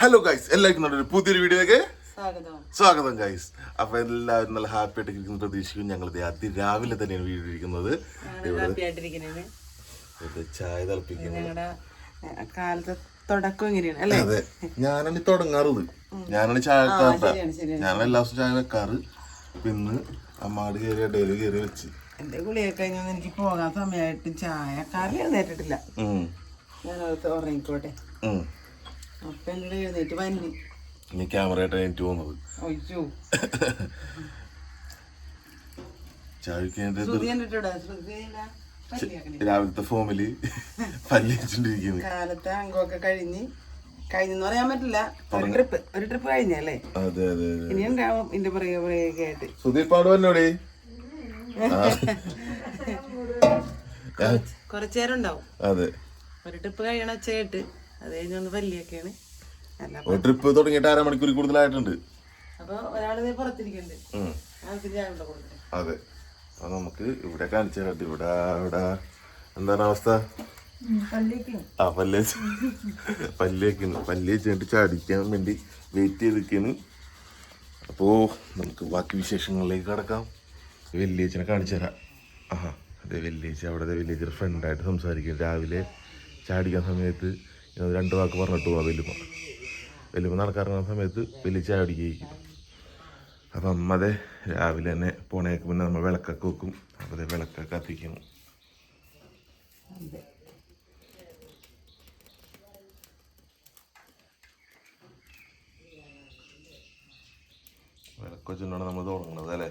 Hello guys എല്ലാവർക്കും നമ്മുടെ പുതിയൊരു വീഡിയോയിലേക്ക് സ്വാഗതം. ഗൈസ് അപ്പൊ എല്ലാവരും നല്ല ഹാപ്പി ആയിട്ട് ഇരിക്കുന്ന പ്രതീക്ഷിക്കും ഞങ്ങൾ അതിരാവിലെ തന്നെയാണ് വീഡിയോ ഇരിക്കുന്നത് ചായ തിളപ്പിക്കുന്നത്. ഞങ്ങളുടെ കാലത്തെ തുടക്കം എങ്ങനെയാണ് അല്ലേ? അതെ. ഞാനാണ് ഈ തുടങ്ങാറ് ഞാനാണ് ചായ വെക്കാറുണ്ട് ഞാനാണ് എല്ലാ ദിവസവും ചായ വെക്കാറ്. പിന്നെ അമ്മാട് കയറി ഇടയിൽ കയറി വെച്ച്. എന്റെ ഗുളിയൊക്കെ കഴിഞ്ഞാൽ എനിക്ക് പോകാൻ സമയമായിട്ട് ചായ എഴുന്നേറ്റിട്ടില്ല ഉം. ഞാനത് ഉറങ്ങിക്കോട്ടെ. അപ്പൊ എന്നോട് എഴുന്നേറ്റ് വന്നി ഇനി ക്യാമറയായിട്ട് എനിക്ക് പോകുന്നത്. ശ്രുതി. രാവിലത്തെ ഫോമിൽ പല്ലി വെച്ചിട്ടിരിക്കുന്നു കാലത്തെ അംഗമൊക്കെ കഴിഞ്ഞ് കഴിഞ്ഞെന്ന് പറയാൻ പറ്റില്ല. ഒരു ട്രിപ്പ് ഒരു ട്രിപ്പ് കഴിഞ്ഞല്ലേ അതെ അതെ ഇനി ഉണ്ടാവും ഇതിന്റെ പുറകെ പുറകെ ആയിട്ട്. സുധീപാട് വന്നോടെ? കുറച്ചു നേരം ഉണ്ടാവും. അതെ. ഒരു ട്രിപ്പ് കഴിയണ ചേട്ട് അത് കഴിഞ്ഞൊന്ന് പല്ലിയൊക്കെയാണ്. ട്രിപ്പ് തുടങ്ങിയിട്ട് കൂടുതലായിട്ടുണ്ട്. അപ്പൊ ചായ കൊണ്ട് കൊടുക്കട്ടെ അതെ. അപ്പൊ നമുക്ക് ഇവിടെ കാണിച്ചു തരാം. ഇവിടെ ഇവിടെ. എന്താണ് അവസ്ഥ? ആ പല്ല് പല്ല് വെക്കുന്നു പല്ല് വെച്ചിട്ട് ചാടിക്കാൻ വേണ്ടി വെയിറ്റ് ചെയ്തിരിക്കുന്നു അപ്പോ നമുക്ക് ബാക്കി വിശേഷങ്ങളിലേക്ക് കടക്കാം. വെല്ലിയച്ചനെ കാണിച്ചു തരാം. ആഹാ അതെ വെല്ലിയച്ച അവിടെ വെല്ലിയച്ചയുടെ ഫ്രണ്ടായിട്ട് സംസാരിക്കും രാവിലെ ചാടിക്കാൻ സമയത്ത് ഇങ്ങനെ രണ്ട് വാക്ക് പറഞ്ഞിട്ട് പോവാം വലിയമ്മ നടക്കാറുള്ള സമയത്ത് വലിയ ചായ അടിക്കും അപ്പം അമ്മതെ രാവിലെ തന്നെ പോണേക്ക് മുന്നേ നമ്മൾ വിളക്കൊക്കെ വെക്കും. അപ്പതെ വിളക്കൊക്കെ കത്തിക്കും. വിളക്ക് വെച്ചിട്ടാണ് നമ്മൾ തുടങ്ങുന്നത് അല്ലേ?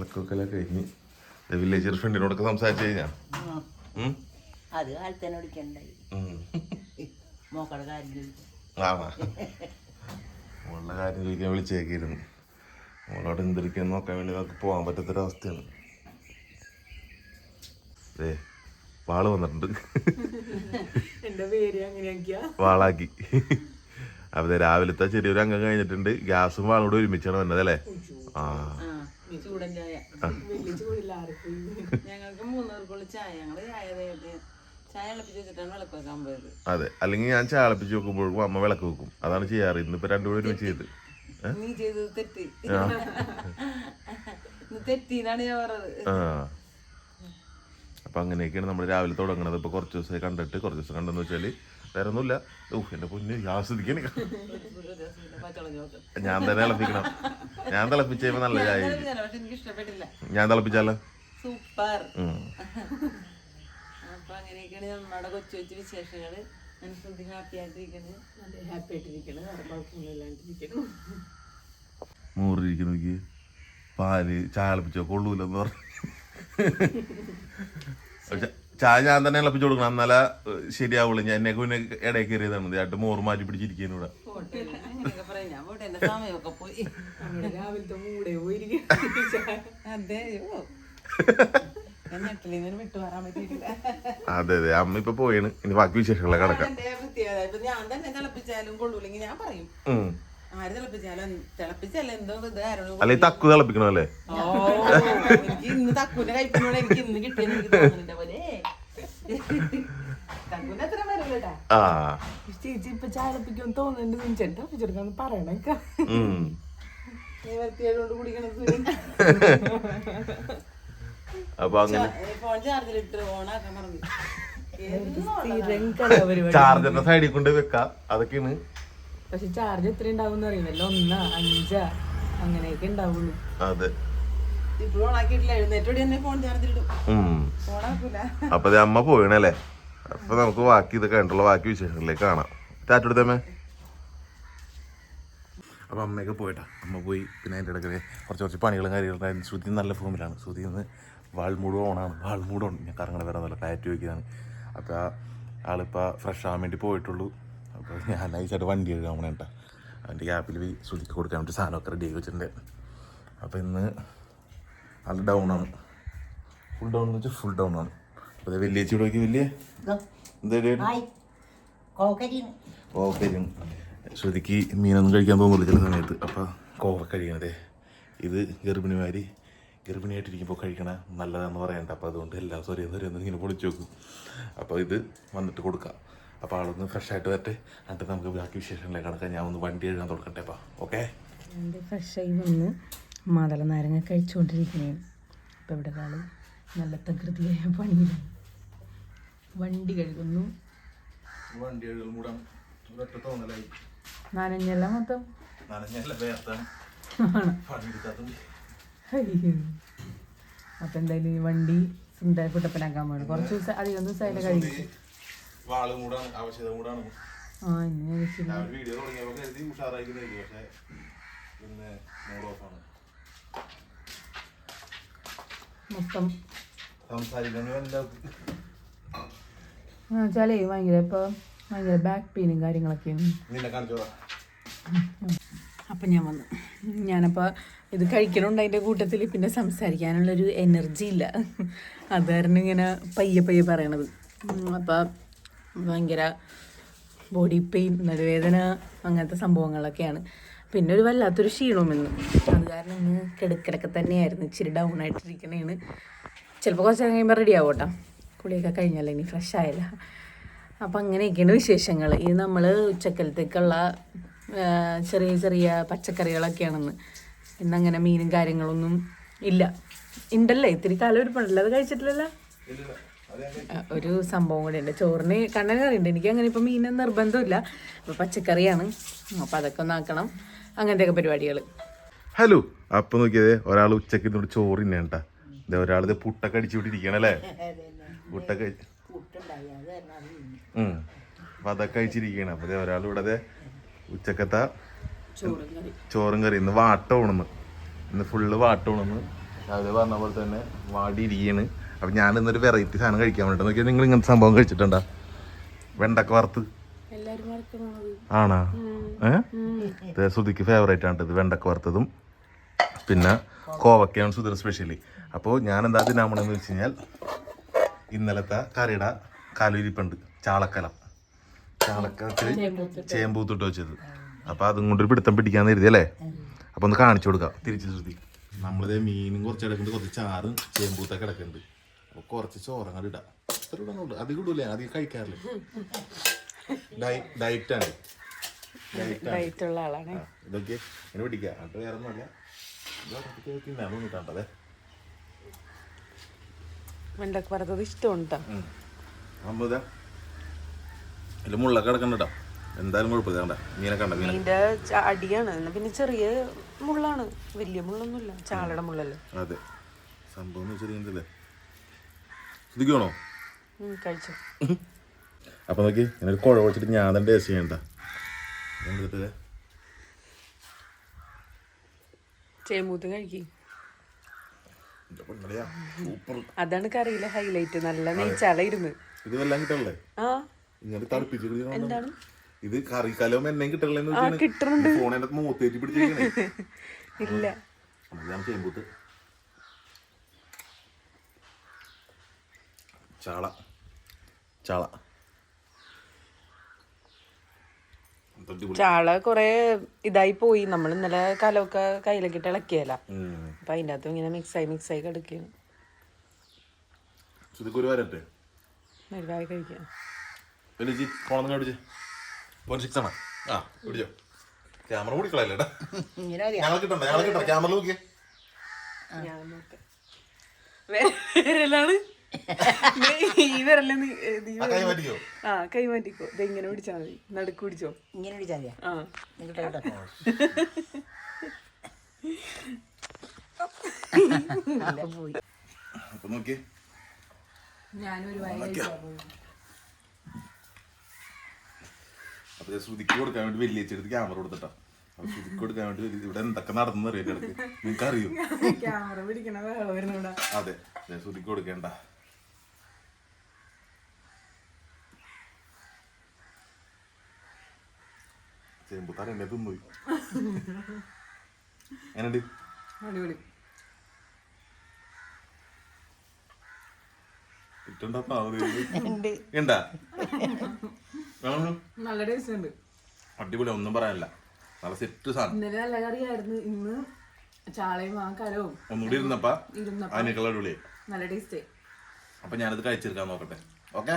വിളക്കൊക്കെ കഴിഞ്ഞ് വില്ലേജർ ഫ്രണ്ടിനോടൊക്കെ സംസാരിച്ചു കഴിഞ്ഞാ? അത് വിളിക്കണ്ടായി. കാര്യം മോളുടെ കാര്യം ചോദിക്കാൻ വിളിച്ചേക്കിരുന്നു. മോളോട് എന്തിരിക്കാൻ നോക്കാൻ വേണ്ടി നമുക്ക് പോകാൻ പറ്റാത്തൊരവസ്ഥയാണ്. അതെ വാൾ വന്നിട്ടുണ്ട്. പേര് അങ്ങനെയാക്കിയാ വാളാക്കി. അപ്പൊ ദേ രാവിലത്തെ ചെറിയൊരു അംഗം കഴിഞ്ഞിട്ടുണ്ട്. ഗ്യാസും വാളോട് ഒരുമിച്ചാണ് വന്നത് അല്ലേ? ആ. ചൂടൻ ചായ ഞങ്ങൾക്ക് മൂന്നൂർക്കുള്ള ചായ. ഞങ്ങൾ അതെ. അല്ലെങ്കിൽ ഞാൻ ചായ അളപ്പിച്ച് വെക്കുമ്പോഴും അമ്മ വിളക്ക് വെക്കും. അതാണ് ചെയ്യാറ്. ഇന്നിപ്പോ രണ്ടുപേരും ഒരുമിച്ച് ചെയ്ത്. നീ ചെയ്തത് തെറ്റ്. ഇന്ന് തെറ്റിന്നാണ് ഞാൻ പറഞ്ഞത്. അപ്പൊ അങ്ങനെയൊക്കെയാണ് നമ്മൾ രാവിലെ തുടങ്ങണത്. ഇപ്പൊ കുറച്ച് ദിവസമായി കണ്ടിട്ട് കുറച്ച് ദിവസം കണ്ടെന്ന് വെച്ചാൽ വേറെ ഒന്നുമില്ല ഓ എന്റെ പൊന്ന് ചോക്ക് ഞാൻ തന്നെ തിളപ്പിക്കണം. ഞാൻ തിളപ്പിച്ച് നല്ല ചായ ഞാൻ തിളപ്പിച്ചാലോ? സൂപ്പർ. അപ്പൊ അങ്ങനെയൊക്കെയാണ് നമ്മുടെ കൊച്ചു കൊച്ചു വിശേഷങ്ങൾ. ഞാൻ ശ്രുതി ഹാപ്പി ആയിട്ടിരിക്കണ് ഹാപ്പി ആയിട്ടിരിക്കണ്. വേറെ കുഴപ്പമൊന്നുമില്ലാണ്ടിരിക്കണം നൂറിരിക്കുന്നു എനിക്ക് പാൽ ചായ തിളപ്പിച്ചോ കൊള്ളൂലെന്ന് പറഞ്ഞു. ചായ ഞാൻ തന്നെ ഇളപ്പിച്ചു കൊടുക്കണം. എന്നാല ശരിയാവുള്ളു ഞാൻ എന്നെ പിന്നെ ഇടയിൽ കയറിയതാണ് ചേട്ട് മോറ് മാറ്റി പിടിച്ചിരിക്കുന്നു ഇവിടെ. അതെ അതെ. അമ്മ ഇപ്പൊ പോയാണ്. ഇനി ബാക്കി വിശേഷങ്ങളെ കിടക്കാം. ഞാൻ തന്നെ തിളപ്പിച്ചാലും കൊള്ളൂല്ലെങ്കിൽ ഞാൻ പറയും. അല്ല തക്കു തിളപ്പിക്കണല്ലേ എനിക്ക് ഇന്ന് തക്കുന്റെ കൈപ്പിനോട് എനിക്ക് ഇന്ന് കിട്ടിയെന്ന് എനിക്ക് തോന്നുന്നുണ്ട് ആ. ചേച്ചി ഇപ്പൊ ചായപ്പിക്കും തോന്നുന്നുണ്ട്. ചേട്ടാ പറയണേക്ക അപ്പൊ അങ്ങനെ ചാർജറിന്റെ സൈഡിൽ കൊണ്ട് വെക്കാം. അതൊക്കെയാണ്. പക്ഷെ ചാർജ് എത്ര ഉണ്ടാവും അറിയില്ലല്ലോ ഒന്നാ അഞ്ചാ. അങ്ങനെയൊക്കെ ഉണ്ടാവുള്ളൂ. അതെ. അപ്പൊ അമ്മ പോയണല്ലേ? അപ്പൊ നമുക്ക് ബാക്കി ഇത് കണ്ടുള്ള ബാക്കി വിശേഷങ്ങളിലേക്ക് കാണാം. ടാറ്റെടുത്തമ്മേ അപ്പൊ അമ്മയൊക്കെ പോയിട്ടാ. അമ്മ പോയി. പിന്നെ അതിന്റെ ഇടയ്ക്ക് കുറച്ച് കുറച്ച് പണികളും കാര്യങ്ങളും ശ്രുതി നല്ല ഫോമിലാണ്. ശ്രുതി ഇന്ന് വാൾമൂട് ഓണാണ്. വാൾമൂട് ഓൺ. ഞാൻ കറങ്ങണ വരാൻ നല്ല കയറ്റി വയ്ക്കുന്നതാണ് അപ്പോൾ ആ ആളിപ്പോൾ ഫ്രഷ് ആവാൻ വേണ്ടി പോയിട്ടുള്ളൂ. അപ്പോൾ ഞാൻ നൈസായിട്ട് വണ്ടി എഴുതാൻ പോണേട്ടാ. കേട്ടോ അതിന്റെ ഗ്യാപ്പിൽ പോയി ശ്രുതിക്ക് കൊടുക്കാൻ വേണ്ടി സാധനമൊക്കെ റെഡി ആക്കി വെച്ചിട്ടുണ്ട്. അപ്പോൾ ഇന്ന് നല്ല ഡൗൺ ആണ്. ഫുൾ ഡൗൺ എന്ന് വെച്ചാൽ ഫുൾ ഡൗൺ ആണ്. അതെ വലിയ ചൂടൊക്കെ വലിയ എന്താ കോക്കരിന്ന് കോവക്കരിയും ശ്രുതിക്ക് മീനൊന്നും കഴിക്കാൻ തോന്നില്ല ചില സമയത്ത്. അപ്പോൾ കോവ കഴിയണതേ ഇത് ഗർഭിണിമാര് ഗർഭിണിയായിട്ടിരിക്കുമ്പോൾ കഴിക്കണ നല്ലതാന്ന് പറയണ്ട. അപ്പോൾ അതുകൊണ്ട് എല്ലാം സോറി സോറി ഒന്ന് ഇങ്ങനെ പൊളിച്ചു നോക്കും അപ്പോൾ ഇത് വന്നിട്ട് കൊടുക്കാം. അപ്പോൾ ആളൊന്ന് ഫ്രഷ് ആയിട്ട് വരട്ടെ. എന്നിട്ട് നമുക്ക് ബാക്കി വിശേഷങ്ങളിലേക്ക് കടക്കാം. ഞാൻ ഒന്ന് വണ്ടി എഴുതാൻ തുടക്കട്ടെ അപ്പോൾ ഓക്കെ ഫ്രഷായി വന്ന് മാതള നാരങ്ങ കഴിച്ചുകൊണ്ടിരിക്കുകയാണ്. അപ്പോൾ ഇവിടെ ഒരാൾ നല്ല തകൃതിയായ പണിയിലാണ് വണ്ടി കഴുകുന്നു. വണ്ടി നനഞ്ഞല്ല മൊത്തം. അപ്പം എന്തായാലും ഈ വണ്ടി സുന്ദര കുട്ടപ്പനാക്കാൻ പോകണം കുറച്ച് ദിവസം അധികം ദിവസം മൂടാണ് ആ ഇനി വീഡിയോ തുടങ്ങിയപ്പോൾ പിന്നെ മൂഡ് ഓഫാണ് മൊത്തം. സംസാരിക്കാൻ എല്ലാവർക്കും എന്ന് വെച്ചാലേ ഭയങ്കര ഇപ്പോൾ ഭയങ്കര ബാക്ക് പെയിനും കാര്യങ്ങളൊക്കെയാണ്. അപ്പം ഞാൻ വന്നു. ഞാനപ്പോൾ ഇത് കഴിക്കണുണ്ട് അതിന്റെ കൂട്ടത്തിൽ പിന്നെ സംസാരിക്കാനുള്ളൊരു എനർജി ഇല്ല. അത് കാരണം ഇങ്ങനെ പയ്യെ പയ്യെ പറയണത്. അപ്പൊ ഭയങ്കര ബോഡി പെയിൻ നടുവേദന അങ്ങനത്തെ സംഭവങ്ങളൊക്കെയാണ്. പിന്നെ ഒരു വല്ലാത്തൊരു ക്ഷീണമെന്ന് അത് കാരണം ഇന്ന് കിടക്കിടക്കെ തന്നെയായിരുന്നു. ഇച്ചിരി ഡൗൺ ആയിട്ടിരിക്കണേന്ന് ചിലപ്പോൾ കുറച്ച് കഴിയുമ്പോൾ റെഡി ആവട്ടോ. കുളിയൊക്കെ കഴിഞ്ഞല്ലേ ഇനി ഫ്രഷ് ആയല്ല. അപ്പം അങ്ങനെയൊക്കെയാണ് വിശേഷങ്ങൾ ഇത് നമ്മൾ ഉച്ചക്കലത്തേക്കുള്ള ചെറിയ ചെറിയ പച്ചക്കറികളൊക്കെയാണെന്ന്. ഇന്നങ്ങനെ മീനും കാര്യങ്ങളൊന്നും ഇല്ല. ഉണ്ടല്ലേ ഇത്തിരി കാലം ഒരുപ്പുണ്ടല്ലോ. അത് കഴിച്ചിട്ടില്ലല്ലോ? ഒരു സംഭവം കൂടെ ഉണ്ട്. ചോറിന് കണ്ണൻ കറിയുണ്ട്. എനിക്ക് അങ്ങനെ ഇപ്പം മീൻ നിർബന്ധമില്ല. അപ്പോൾ പച്ചക്കറിയാണ്. അപ്പോൾ അതൊക്കെ ഒന്ന് ആക്കണം. അങ്ങനത്തെയൊക്കെ പരിപാടികൾ ഹലോ അപ്പൊ നോക്കിയതേ ഒരാൾ ഉച്ചയ്ക്ക് ഇതോട് ചോറ് തിന്നേണ്ട. ഇതേ ഒരാൾ പുട്ടൊക്കെ അടിച്ചു വിട്ടിരിക്കണല്ലേ പുട്ടൊക്കെ. അപ്പൊ അതൊക്കെ കഴിച്ചിരിക്കണം അപ്പൊ ഒരാൾ ഇവിടെ ഉച്ചക്കത്തെ ചോറും കറി ഇന്ന് വാട്ട ഉണെന്ന് ഇന്ന് ഫുള്ള് വാട്ട ഉണെന്ന് രാവിലെ പറഞ്ഞ പോലെ തന്നെ വാടിയിരിക്കുകയാണ് അപ്പൊ ഞാൻ ഇന്നൊരു വെറൈറ്റി സാധനം കഴിക്കാൻ വേണ്ടി നോക്കിയാൽ നിങ്ങൾ ഇങ്ങനത്തെ സംഭവം കഴിച്ചിട്ടുണ്ടാ? വെണ്ടക്ക വറുത്ത്. ആണാ? ഏ? സുധിക്ക് ഫേവറേറ്റ് ആണ് ഇത് വെണ്ടക്ക വറുത്തതും. പിന്നെ കോവക്കയാണ് സുധിന് സ്പെഷ്യലി അപ്പോൾ ഞാൻ എന്താ തിന്നാമണെന്ന് വെച്ച് കഴിഞ്ഞാൽ ഇന്നലത്തെ കറിയുടെ കാലുരിപ്പുണ്ട് ചാളക്കലം. ചാളക്കലത്തിൽ ചേമ്പൂത്തിട്ട് വെച്ചത്. അപ്പോൾ അതും കൊണ്ടൊരു പിടുത്തം പിടിക്കാന്ന് കരുതി അല്ലേ? അപ്പോൾ ഒന്ന് കാണിച്ചു കൊടുക്കാം. തിരിച്ച് ശ്രുതി. നമ്മളിത് മീനും കുറച്ച് കിടക്കുന്നുണ്ട് കുറച്ച് ചാറും ചേമ്പൂത്തൊക്കെ കിടക്കുന്നുണ്ട്. അപ്പോൾ കുറച്ച് ചോറങ്ങോട്ട് ഇടാം. ഇത്ര ഇടാനുള്ളൂ അധികം ഇടൂലേ. അധികം കഴിക്കാറില്ല. ഡയറ്റാണ് ആളാണ്. ആ, ഇതൊക്കെ എന്നെ പിടിക്കുക അത് വേറെ ഒന്നുമല്ല തിന്നാൻ തോന്നിട്ടാണ്ടേ വെണ്ടക്ക വറുത്തത് ഇഷ്ടമുണ്ടോ. അമ്പത് ഇതിൽ മുള്ളൊക്കെ കിടക്കണ്ടോ എന്തായാലും കുഴപ്പമില്ല. കണ്ട മീനെ കണ്ട മീനെ മീന്റെ അടിയാണ്. എന്നാ പിന്നെ ചെറിയ മുള്ളാണ്. വലിയ മുള്ളൊന്നുമില്ല. ചാളയുടെ മുള്ളല്ലേ. അതെ. സംഭവം ചെറിയ ശ്രദ്ധിക്കണോ കഴിച്ചോ. അപ്പൊ നോക്കി ഇങ്ങനെ ഒരു കുഴ വെച്ചിട്ട് ഞാൻ തന്നെ ടേസ്റ്റ് ചെയ്യണ്ട ചേമ്പൂത്ത് കഴിക്കും. അതാണ് കറിയിലെ ഹൈലൈറ്റ് നല്ല നെയ്ച്ചാള ഇരുന്ന് ഇത് വല്ലതും കിട്ടണല്ലേ? ആ. ഇങ്ങനെ തണുപ്പിച്ച് എന്താണ്? ഇത് കറിക്കാലം എന്നെ കിട്ടണല്ലേ ആ കിട്ടുന്നുണ്ട് ഫോൺ എന്റെ മൂത്തേറ്റി പിടിച്ചിരിക്കണേ. ഇല്ല. ഞാൻ ചെയ്യുമ്പോട്ട് ചാള. ചാള അടിപൊളി. ചാള കൊറേ ഇതായി പോയി. നമ്മൾ ഇന്നലെ കലമൊക്കെ കയ്യിലൊക്കെ ഇട്ട് ഇളക്കിയല്ല. അപ്പൊ അതിന്റെ അകത്തും ഇങ്ങനെ മിക്സായി മിക്സായി കിടക്കുകയാണ്. കഴിക്കാം ക്യാമറ? ഞങ്ങൾ കിട്ടണ്ട ഞങ്ങൾ കിട്ടണം ക്യാമറ നോക്കിയേ. ഞാൻ നോക്കാം വിരലാണ് നീ നീ ആ കൈ മാറ്റിക്കോ. ഇത് ഇങ്ങനെ പിടിച്ചാൽ മതി. നടുക്ക് പിടിച്ചോ. ഇങ്ങനെ പിടിച്ചാൽ? ആ. പോയി. ഞാനൊരു അപ്പൊ ശ്രുതിക്ക് കൊടുക്കാൻ വേണ്ടി വലിയ ക്യാമറ കൊടുത്തിട്ടാ. അപ്പൊ ശ്രുതിക്ക് കൊടുക്കാൻ വേണ്ടി ഇവിടെ എന്തൊക്കെ നടന്നു അറിയാം നിങ്ങൾക്ക് അറിയൂ ക്യാമറ പിടിക്കണ വരുന്നൂടാ അതെ ഞാൻ ശ്രുതിക്ക് കൊടുക്കേണ്ട. ചേമ്പുത്താൻ എന്നെ തിന്നുപോയി എന്നുണ്ട് അടിപൊളി. നല്ല ടേസ്റ്റ് ഉണ്ട്. ഒന്നും പറയാനില്ല. നല്ല സെറ്റ് സാധനം. ഇന്നലെ നല്ല കറിയായിരുന്നു. ഇന്ന് ചാളയും ആ കരവും ഒന്നുകൂടി ഇരുന്നപ്പാ? ഇരുന്നപ്പോ. അടിപൊളിയായി. നല്ല ടേസ്റ്റ് അപ്പൊ ഞാനത് കഴിച്ചെടുക്കാൻ നോക്കട്ടെ. ഓക്കെ?